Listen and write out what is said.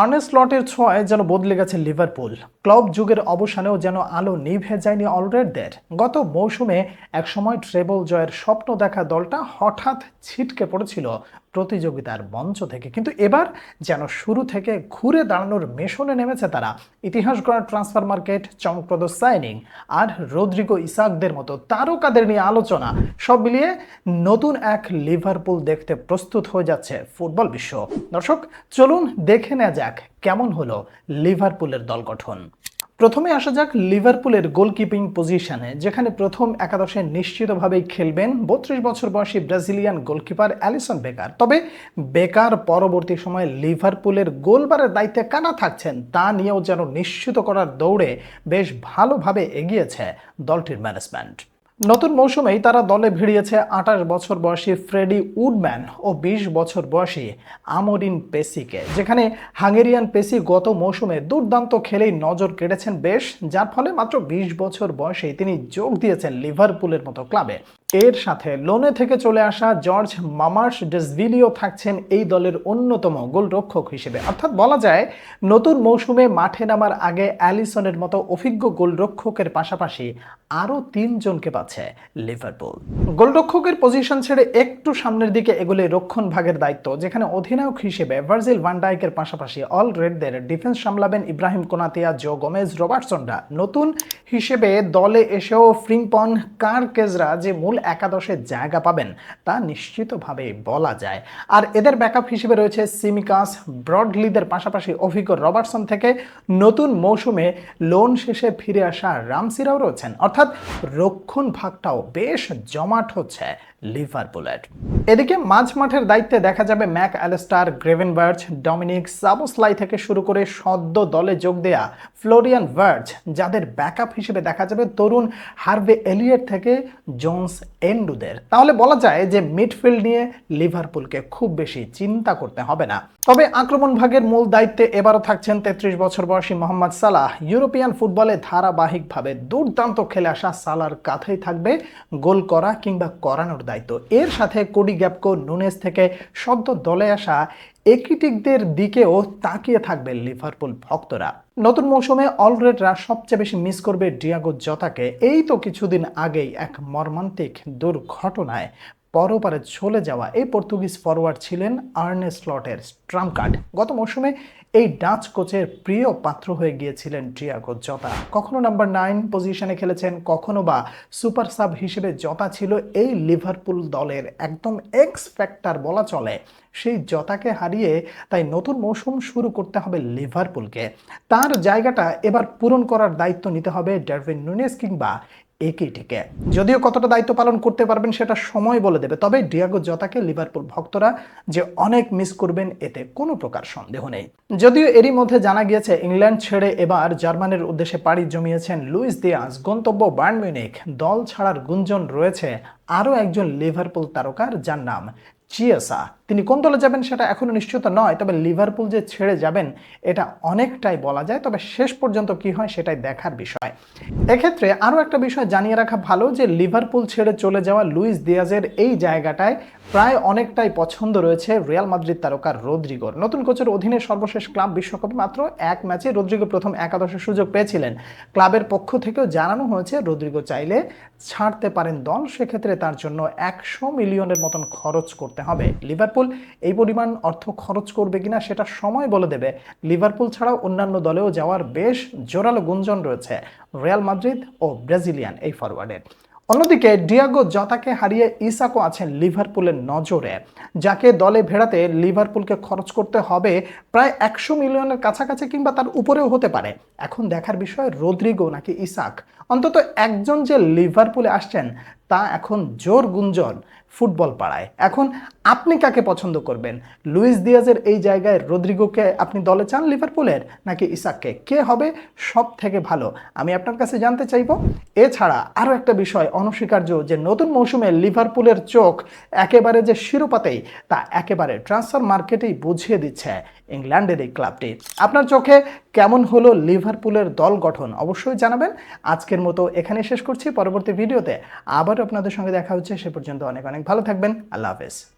Ernst লটের ছোঁয়ায় যেন বদলে গেছে লিভারপুল। ক্লাব যুগের অবসানেও যেন আলো নিভে যায়নি অলরেডদের। গত মৌসুমে একসময় ট্রেবল জয়ের স্বপ্ন দেখা দলটা হঠাৎ ছিটকে পড়েছিল প্রতিযোগিতার মঞ্চ থেকে। কিন্তু এবার যেন শুরু থেকে ঘুরে দাঁড়ানোর মেশনে নেমেছে তারা। ইতিহাস গড়া ট্রান্সফার মার্কেট, চমকপ্রদ সাইনিং আর রদ্রিগো ইসাকদের মতো তারকাদের নিয়ে আলোচনা। সব মিলিয়ে নতুন এক লিভারপুল দেখতে প্রস্তুত হয়ে যাচ্ছে ফুটবল বিশ্ব। দর্শক, চলুন দেখে নেওয়া যাক, কেমন হলো লিভারপুলের দল গঠন? প্রথমে আসা যাক লিভারপুলের গোলকিপিং পজিশনে, যেখানে প্রথম একাদশে নিশ্চিতভাবেই খেলবেন বত্রিশ বছর বয়সী ব্রাজিলিয়ান গোলকিপার অ্যালিসন বেকার। তবে বেকার পরবর্তী সময়ে লিভারপুলের গোলবারের দায়িত্বে কারা থাকছেন তা নিয়েও যেন নিশ্চিত করার দৌড়ে বেশ ভালোভাবে এগিয়েছে দলটির ম্যানেজমেন্ট নতুন মৌসুমেই তারা দলে ভিড়িয়েছে আঠাশ বছর বয়সী ফ্রেডি উডম্যান ও বিশ বছর বয়সী আমরিন পেসিকে, যেখানে হাঙ্গেরিয়ান পেসি গত মৌসুমে দুর্দান্ত খেলেই নজর কেড়েছেন বেশ, যার ফলে মাত্র বিশ বছর বয়সেই তিনি যোগ দিয়েছেন লিভারপুলের মতো ক্লাবে। এর সাথে লোনে থেকে চলে আসা জর্জ মামার্স ডেসভিলিও থাকছেন এই দলের অন্যতম গোলরক্ষক হিসেবে। অর্থাৎ বলা যায়, নতুন মৌসুমে মাঠে নামার আগে অ্যালিসনের মতো অভিজ্ঞ গোলরক্ষকের পাশাপাশি আরও তিনজনকে পাচ্ছে লিভারপুল। গোলরক্ষকের পজিশন ছেড়ে একটু সামনের দিকে এগুলি রক্ষণ ভাগের দায়িত্ব, যেখানে অধিনায়ক হিসেবে ভার্জিল ভান্ডাইকের পাশাপাশি অল রেডদের ডিফেন্স সামলাবেন ইব্রাহিম কোনাতিয়া, জো গোমেজ, রবার্টসনরা। নতুন হিসেবে দলে এসেও ফ্রিংপন কার কেজরা যে মূল একাদশে জায়গা পাবেন, তা নিশ্চিতভাবে বলা যায়। আর এদের ব্যাকআপ হিসেবে রয়েছে সিমিকাস ব্রডলিদের পাশাপাশি অভিজ্ঞ রবার্টসন থেকে নতুন মৌসুমে লোন শেষে ফিরে আসা রামসিরাও রয়েছেন। অর্থাৎ রক্ষণ ভাগটাও বেশ জমাট হচ্ছে লিভারপুলের এদিকে মাঝ মাঠের দায়িত্বে দেখা যাবে Mac Allister Gravenberch Dominik Szoboszlai থেকে শুরু করে সদ্য দলে যোগ দেয়া ফ্লোরিয়ান ভার্জ যাদের ব্যাকআপ হিসেবে দেখা যাবে তরুণ হার্ভে এলিয়েট থেকে জোন্স এন্ডুদের। তাহলে বলা যায় যে মিডফিল্ড নিয়ে লিভারপুলকে খুব বেশি চিন্তা করতে হবে না। তবে আক্রমণ ভাগের মূল দায়িত্বে এবারও থাকছেন তেত্রিশ বছর বয়সী মোহাম্মদ সালাহ। ইউরোপিয়ান ফুটবলে ধারাবাহিকভাবে দুর্দান্ত খেলে আসা সালার কাঁধেই থাকবে গোল করা কিংবা করানোর দায়িত্ব। এর সাথে কোডি গ্যাপকো নুনেস থেকে সদ্য দলে আসা একিটিকদের দিকেও তাকিয়ে থাকবে লিভারপুল ভক্তরা। নতুন মৌসুমে অলরেডরা সবচেয়ে বেশি মিস করবে ডিয়াগো জতাকে। এই তো কিছুদিন আগেই এক মর্মান্তিক দুর্ঘটনায় পরপারে চলে যাওয়া এই পর্তুগিজ ফরওয়ার্ড ছিলেন আর্নেস্ট লটের স্ট্রাম কার্ড। গত মৌসুমে এই ডাচ কোচের প্রিয় পাত্র হয়ে গিয়েছিলেন ডিয়াগো জতা। কখনো নাম্বার নাইন পজিশনে খেলেছেন, কখনো বা সুপার সাব হিসেবে জতা ছিল এই লিভারপুল দলের। একদম এক্স ফ্যাক্টর বলা চলে, সেই জতাকে হারিয়ে তাই নতুন মৌসুম শুরু করতে হবে লিভারপুলকে তার জায়গাটা এবার পূরণ করার দায়িত্ব নিতে হবে ডারভিন নুনেস কিংবা একেটিকে যদিও কতটা দায়িত্ব পালন করতে পারবেন সেটা সময় বলে দেবে, তবে ডিয়াগো জতাকে লিভারপুল ভক্তরা যে অনেক মিস করবেন, এতে কোনো প্রকার সন্দেহ নেই। যদিও এরই মধ্যে জানা গিয়েছে, ইংল্যান্ড ছেড়ে এবার জার্মানির উদ্দেশ্যে পাড়ি জমিয়েছেন লুইস দিয়াস গন্তব্য বার্ন মিউনিক দল ছাড়ার গুঞ্জন রয়েছে আরও একজন লিভারপুল তারকার যার নাম চিয়েসা। তিনি কোন দলে যাবেন সেটা এখনও নিশ্চিত নয়, তবে লিভারপুল যে ছেড়ে যাবেন, এটা অনেকটাই বলা যায়। তবে শেষ পর্যন্ত কি হয় সেটাই দেখার বিষয়। এক্ষেত্রে আরও একটা বিষয় জানিয়ে রাখা ভালো যে লিভারপুল ছেড়ে চলে যাওয়া লুইস দিয়াজের এই জায়গাটায় প্রায় অনেকটাই পছন্দ রয়েছে রিয়াল মাদ্রিদ তারকা রদ্রিগোর। নতুন কোচের অধীনে সর্বশেষ ক্লাব বিশ্বকাপে মাত্র এক ম্যাচে রদ্রিগো প্রথম একাদশের সুযোগ পেয়েছিলেন। ক্লাবের পক্ষ থেকেও জানানো হয়েছে রদ্রিগো চাইলে ছাড়তে পারেন দল, সেক্ষেত্রে তার জন্য একশো মিলিয়নের মতন খরচ করতে হবে। লিভারপুল এই পরিমাণ অর্থ খরচ করবে কিনা সেটা সময় বলে দেবে। লিভারপুল ছাড়াও অন্যান্য দলেও যাওয়ার বেশ জোরালো গুঞ্জন রয়েছে রিয়াল মাদ্রিদ ও ব্রাজিলিয়ান এই ফরওয়ার্ডের অন্যদিকে ডিয়াগো জতাকে হারিয়ে ইসাকো আছেন লিভারপুলের নজরে, যাকে দলে ভেড়াতে লিভারপুলকে খরচ করতে হবে প্রায় একশো মিলিয়নের কাছাকাছি কিংবা তার উপরেও হতে পারে। এখন দেখার বিষয় রদ্রিগো নাকি ইসাক। অন্তত একজন যে লিভারপুলে আসছেন তা এখন জোর গুঞ্জন ফুটবল পাড়ায়। এখন আপনি কাকে পছন্দ করবেন? লুইস দিয়াজের এই জায়গায় রদ্রিগোকে আপনি দলে চান লিভারপুলের, নাকি ইসাককে? কে হবে সব থেকে ভালো? আমি আপনার কাছে জানতে চাইব। এছাড়া আরও একটা বিষয় অনস্বীকার্য, যে নতুন মৌসুমে লিভারপুলের চোখ একেবারে যে শিরোপাতেই, তা একেবারে ট্রান্সফার মার্কেটেই বুঝিয়ে দিচ্ছে ইংল্যান্ডের এই ক্লাবটি। আপনার চোখে কেমন হলো লিভারপুলের দল গঠন? অবশ্যই জানাবেন। আজকের মতো এখানে শেষ করছি। পরবর্তী ভিডিওতে আবার আপনাদের সঙ্গে দেখা হচ্ছে সে পর্যন্ত অনেক অনেক ভালো থাকবেন। আল্লাহ হাফেজ।